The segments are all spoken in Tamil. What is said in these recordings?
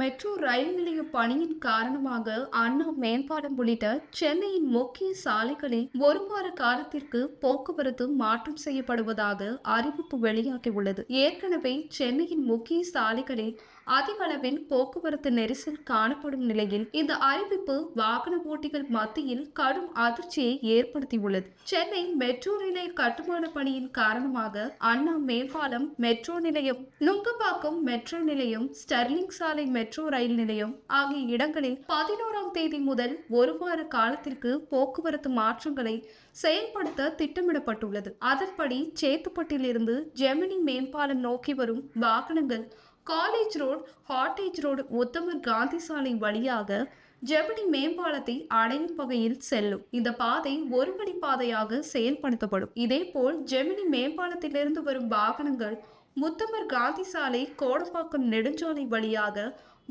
மெட்ரோ ரயில் நிலைய பணியின் காரணமாக அண்ணா மேம்பாலம் உள்ளிட்ட சென்னையின் முக்கிய சாலைகளில் ஒரு வார காலத்திற்கு போக்குவரத்து மாற்றம் செய்யப்படுவதாக அறிவிப்பு வெளியாகியுள்ளது. ஏற்கனவே சென்னையின் முக்கிய சாலைகளில் அதிக அளவில் போக்குவரத்து நெரிசல் காணப்படும் நிலையில் இந்த அறிவிப்பு வாகன ஓட்டிகள் மத்தியில் கடும் அதிர்ச்சியை ஏற்படுத்தியுள்ளது. சென்னை மெட்ரோ நிலைய கட்டுமான பணியின் காரணமாக அண்ணா மேம்பாலம் மெட்ரோ நிலையம் நுங்கம்பாக்கம் மெட்ரோ நிலையம் ஸ்டெர்லிங் சாலை மெட்ரோ ரயில் நிலையம் ஆகிய இடங்களில் பதினோராம் தேதி முதல் ஒரு வார காலத்திற்கு போக்குவரத்து மாற்றங்களை செயல்படுத்த திட்டமிடப்பட்டுள்ளது. அதன்படி சேத்துப்பட்டிலிருந்து ஜெமினி மேம்பாலம் நோக்கி வரும் வாகனங்கள் காலேஜ் ரோடு ஹாட்டேஜ் ரோடு உத்தமர் காந்தி சாலை வழியாக ஜெமினி மேம்பாலத்தை அடையும் வகையில் செல்லும். இந்த பாதை ஒரு வழி பாதையாக செயல்படுத்தப்படும். இதேபோல் ஜெமினி மேம்பாலத்திலிருந்து வரும் வாகனங்கள் முத்தமர் காந்தி சாலை கோடம்பாக்கம் நெடுஞ்சாலை வழியாக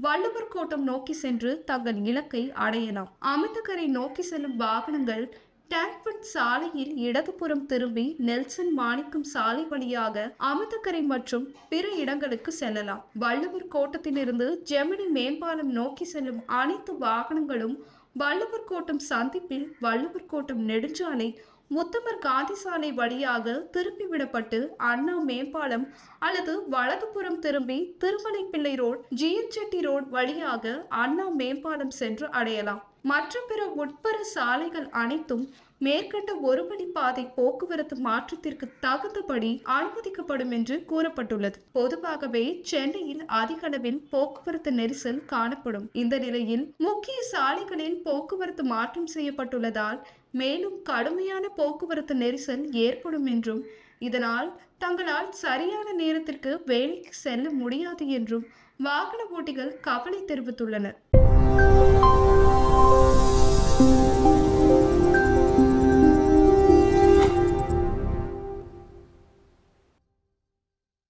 வள்ளுவர் கோட்டம் நோக்கி சென்று தங்கள் இலக்கை அடையலாம். அமிர்தக்கரை நோக்கி செல்லும் வாகனங்கள் டான்ஃபர்ட் சாலையில் இடதுபுறம் திரும்பி நெல்சன் மாணிக்கம் சாலை வழியாக அமிர்தக்கரை மற்றும் பிற இடங்களுக்கு செல்லலாம். வள்ளுவர் கோட்டத்திலிருந்து ஜெமினி மேம்பாலம் நோக்கி செல்லும் அனைத்து வாகனங்களும் வள்ளுவர் கோட்டம் சந்திப்பில் வள்ளுவர் கோட்டம் நெடுஞ்சாலை முத்தமர் காந்தி சாலை வழியாக திருப்பி விடப்பட்டு அண்ணா மேம்பாலம் அல்லது வலதுபுறம் திரும்பி திருமலைப்பிள்ளை ரோடு ஜிஎன் செட்டி வழியாக அண்ணா மேம்பாலம் சென்று அடையலாம். மற்ற பிற உட்புற சாலைகள் அனைத்தும் மேற்கண்ட ஒரு வழி பாதை போக்குவரத்து மாற்றத்திற்கு தகுந்தபடி அனுமதிக்கப்படும் என்று கூறப்பட்டுள்ளது. பொதுவாகவே சென்னையில் அதிக அளவில் போக்குவரத்து நெரிசல் காணப்படும். இந்த நிலையில் முக்கிய சாலைகளில் போக்குவரத்து மாற்றம் செய்யப்பட்டுள்ளதால் மேலும் கடுமையான போக்குவரத்து நெரிசல் ஏற்படும் என்றும் இதனால் தங்களால் சரியான நேரத்திற்கு வேலைக்கு செல்ல முடியாது என்றும் வாகன ஓட்டிகள் கவலை தெரிவித்துள்ளனர்.